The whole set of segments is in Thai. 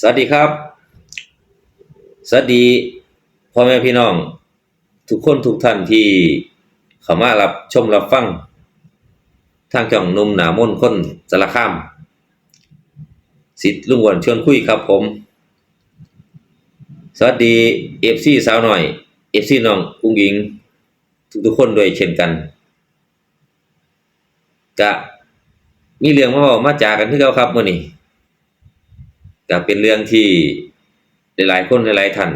สวัสดีครับ สวัสดีพ่อแม่พี่น้อง ทุกคนทุกท่านที่เข้ามารับชมรับฟัง ทางช่องหนุ่มหนามนคนสารคาม สิทธิ์ลุงอ้วนชวนคุยครับผม สวัสดีเอฟซีสาวหน่อยเอฟซีน้องอุ้งอิง ทุกๆคนด้วยเช่นกันกะมีเรื่องมาเว้ามาจากันคือเก่าครับมื้อนี้ ก็เป็นเรื่องที่หลายๆคนหลายๆท่าน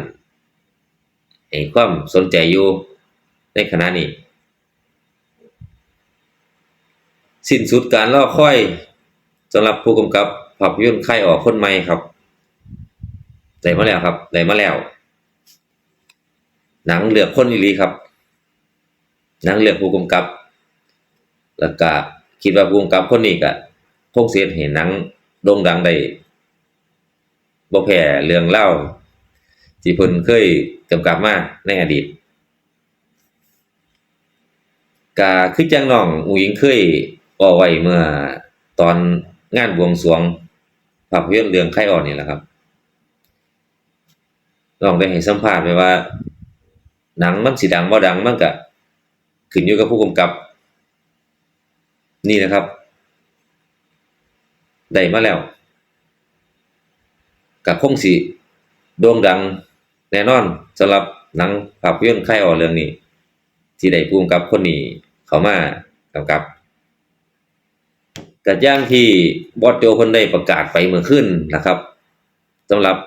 ให้ความสนใจอยู่ในขณะนี้ สิ้นสุดการรอค่อยสำหรับผู้กำกับภาพยนตร์ค่ออกคนใหม่ครับได้มาแล้วครับได้มาแล้ว หนังเหลือกคนอีหลีครับ หนังเหลือกผู้กำกับ แล้วก็คิดว่าผู้กำกับคนนี้ก็คงสิเฮ็ดให้หนังโด่งดังได้ บ่แพ้เรื่องเล่าที่เพิ่นเคยกำกับมาในอดีตก็คือจังน้องอุ๋งอิงเคยเว้าไว้เมื่อตอนงานบวงสรวงภาพยนตร์เรื่องไข่อ่อนนี่แหละครับน้องได้ให้สัมภาษณ์ไว้ว่า หนังมันสิดังบ่ดังมันก็ขึ้นอยู่กับผู้กำกับ นี่นะครับ ได้มาแล้ว ก็คงสิโด่งดังแน่นอนสำหรับหนังภาพยนตร์ค่ายออกเรื่องนี้ ที่ได้ผู้กำกับคนนี้เขามากำกับก็อย่างที่บอสโจเพิ่นได้ประกาศไปเมื่อคืนนะครับสำหรับ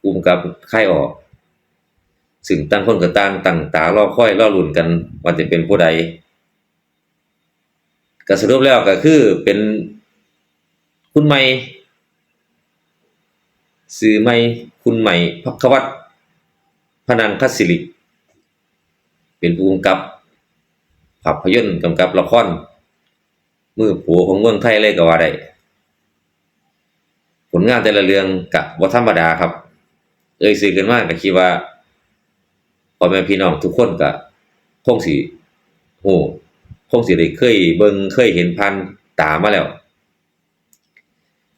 ผู้กำกับค่ายออกซึ่งต่างคนก็ต่างตั้งตารอค่อยรอลุ้นกันว่าจะเป็นผู้ใดก็สรุปแล้วก็คือเป็นคุณใหม่ ซื้อไม่คุณใหม่พักวัตพนังคศิริเป็นผู้กำกับภาพยนตร์กำกับละครมือผัวของเมืองไทยเลยก็ว่าได้ผลงานแต่ละเรื่องกะบ่ธรรมดาครับ เอ่ยซื้อกันมากก็คิดว่าพ่อแม่พี่น้องทุกคนก็คงสิโอ้คงสิได้เคยเบิ่งเคยเห็นผ่านตามาแล้ว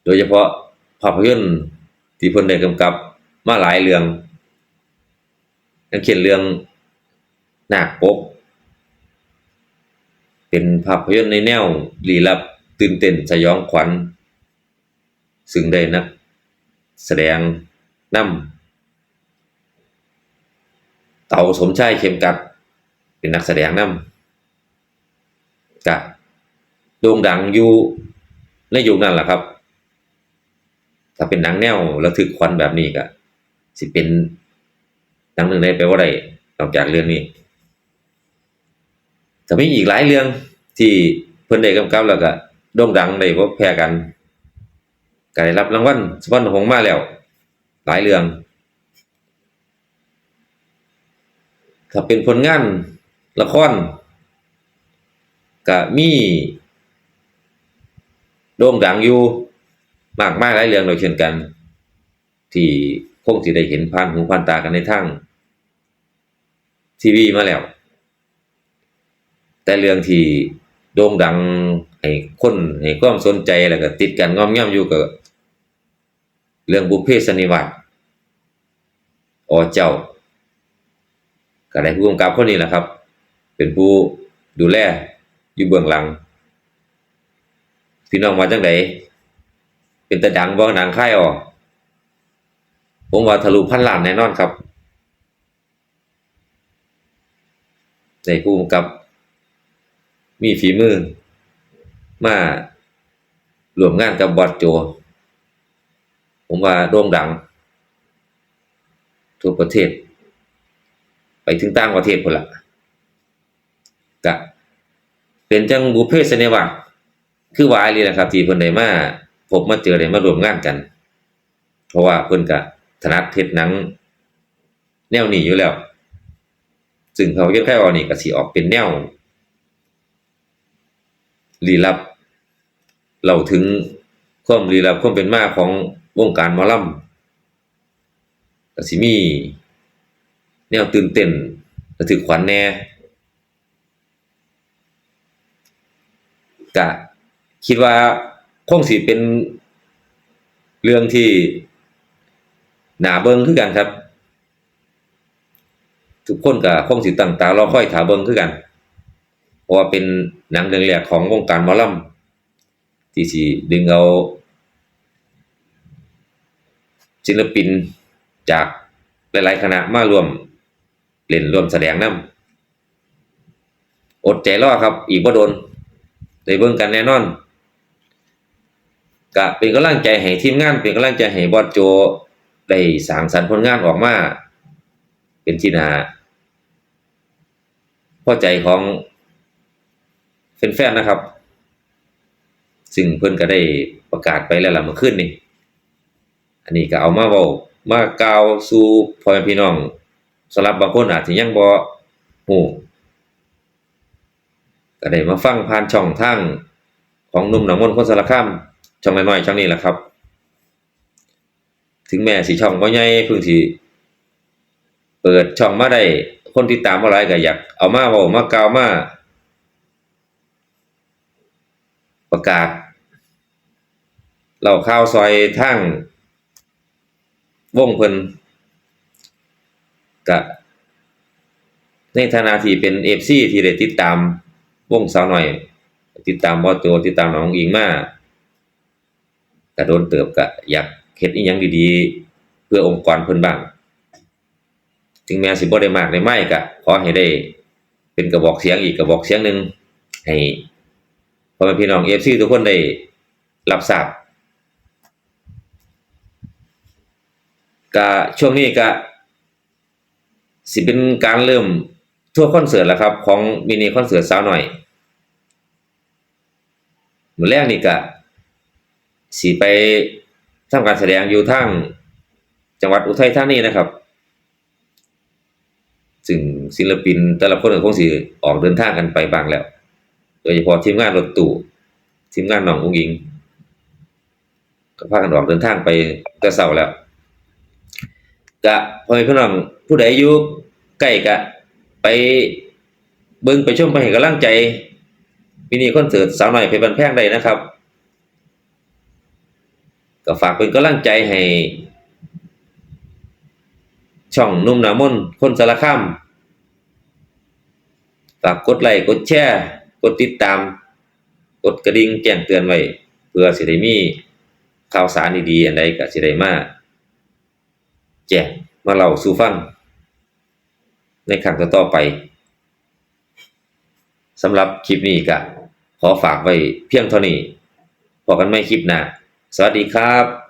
โดยเฉพาะภาพยนตร์ ที่เพิ่นได้กำกับมาหลายเรื่องอย่างเช่นเรื่องนาคปก เป็นภาพยนตร์ในแนวลี้ลับตื่นเต้นสยองขวัญ ซึ่งได้นักแสดงนำเต๋าสมชายเข้มกัด เป็นนักแสดงนำก็โด่งดังอยู่ในยุคนั้นแหละครับ ถ้าเป็นหนังแนวระทึกขวัญแบบนี้ก็สิเป็นหนังเรื่งใดไปบ่าได้นอกจากเรื่องนี้ก็มีอีกหลายเรื่องที่เพิ่นได้กำกับแล้วก็โด่งดังได้บ่แพ้กันก็ได้รับรางวัลสุพรรณหงมาแล้ว หลายเรื่อง ถ้าเป็นผลงานละครก็มีโด่งดังอยู่ มากมายหลายเรื่องโดยเช่นกัน ที่คงสิได้เห็นผ่านหูผ่านตากันในทางทีวีมาแล้ว แต่เรื่องที่โด่งดังให้คนให้ความสนใจแล้วก็ติดกันง้อมแง้มอยู่ก็เรื่องบุพเพสนนิวาสอเจ้าก็ได้ผู้กำกับคนนี้แหละครับ เป็นผู้ดูแลอยู่เบื้องหลัง พี่น้องว่าจังได เป็นแต่ดังบ่หนังค่ายออก ผมว่าทะลุพันล้านแน่นอนครับในผู้กำกับมีฝีมือ มาร่วมงานกับบอสโจ ผมว่าโด่งดัง ทั่วประเทศ ไปถึงต่างประเทศพุ่นละก็เป็นจังบุพเพสันนิวาสคือวาอีหลีนะครับ ที่เพิ่นได้มา พบมาเจอได้มารวมงานกัน เพราะว่าเพิ่นก็ถนัดเฮ็ดหนัง แนวนี้อยู่แล้ว ซึ่งเขาเยอะแค่ออนี่ก็สิออกเป็นแนวลี้ลับเล่าถึงความลี้ลับความเป็นมาของวงการมอลำก็สิมี แนวตื่นเต้นระทึกขวัญแน่ก็คิดว่า คงสิเป็นเรื่องที่หนาเบิงคือกันครับ ทุกคนก็คงสิตั้งตารอค่อยถาเบิงคือกัน เพราะว่าเป็นหนังเรื่องแรกของวงการมอลำที่สิดึงเอาศิลปินจากหลายๆคณะมารวมเล่นรวมแสดงนำอดใจรอครับ อีกบ่โดนได้เบิ่งกันแน่นอน ก็เป็นกำลังใจให้ทีมงานเป็นกำลังใจให้บอสโจได้สร้างสรรค์ผลงานออกมา เป็นที่น่าพอใจของแฟนๆนะครับ ซึ่งเพิ่อนก็ได้ประกาศไปแล้วล่ะเมื่อคืนนี้อันนี้ก็เอามาเว้ามากล่าวสู่พ่อแม่พี่น้องสำหรับบางคนอาจสิยังบ่ฮู้ก็ได้มาฟังผ่านช่องทางของนุ่มหนองมนคนสารคาม ช่องน้อยๆช่องนี้แหละครับ ถึงแม้สิช่องบ่ใหญ่เพิ่งสิเปิดช่องมาได้คนติดตามบ่หลายก็อยากเอามาเว้ามากาวมาประกาศเล่าข่าวซอยทางวงเพิ่นก็ในฐานะที่เป็น FC ที่ได้ติดตามวงสาวหน้อย ติดตามบอสโจติดตามน้องอิงมา โดนเติบก็อยากเฮ็ดอีหยังดีๆ เพื่อองค์กรเพิ่นบ้าง ถึงแม้สิบ่ได้มากได้ไม่ก็ขอให้ได้ เป็นกระบอกเสียงอีกกระบอกเสียงหนึ่งให้พ่อแม่พี่น้อง FC ทุกคนได้รับทราบก็ช่วงนี้ก็สิเป็นการเริ่มทัวร์คอนเสิร์ตแล้วครับ ของมินิคอนเสิร์ตสาวหน่อยมื้อแรกนี่ก็ สิไปทำการแสดงอยู่ทางจังหวัดอุทัยธานีนะครับ ซึ่งศิลปินแต่ละคนก็คงสิออกเดินทางกันไปบางแล้ว โดยเฉพาะทีมงานรถตู้ทีมงานน้องอุ้งอิงก็พากันออกเดินทางไปแต่เช้าแล้วก็พ่อแม่พี่น้องผู้ใดอยู่ใกล้ก็ไปเบิ่งไปชมไปให้กำลังใจมินิคอนเสิร์ตสาวหน้อยเพชรบันแพงได้นะครับ ก็ฝากเป็นกำลังใจให้ ช่องนุ่มหนามนคนสารคามฝากกดไลค์กดแชร์กดติดตาม กดกระดิ่งแจ้งเตือนไว้ เพื่อสิได้มีข่าวสารดีๆอันใดก็สิได้มาแจ้งมาเล่าสู่ฟัง ในครั้งต่อๆไปสำหรับคลิปนี้ก็ขอฝากไว้เพียงเท่านี้พบกันใหม่คลิปหน้า สวัสดีครับ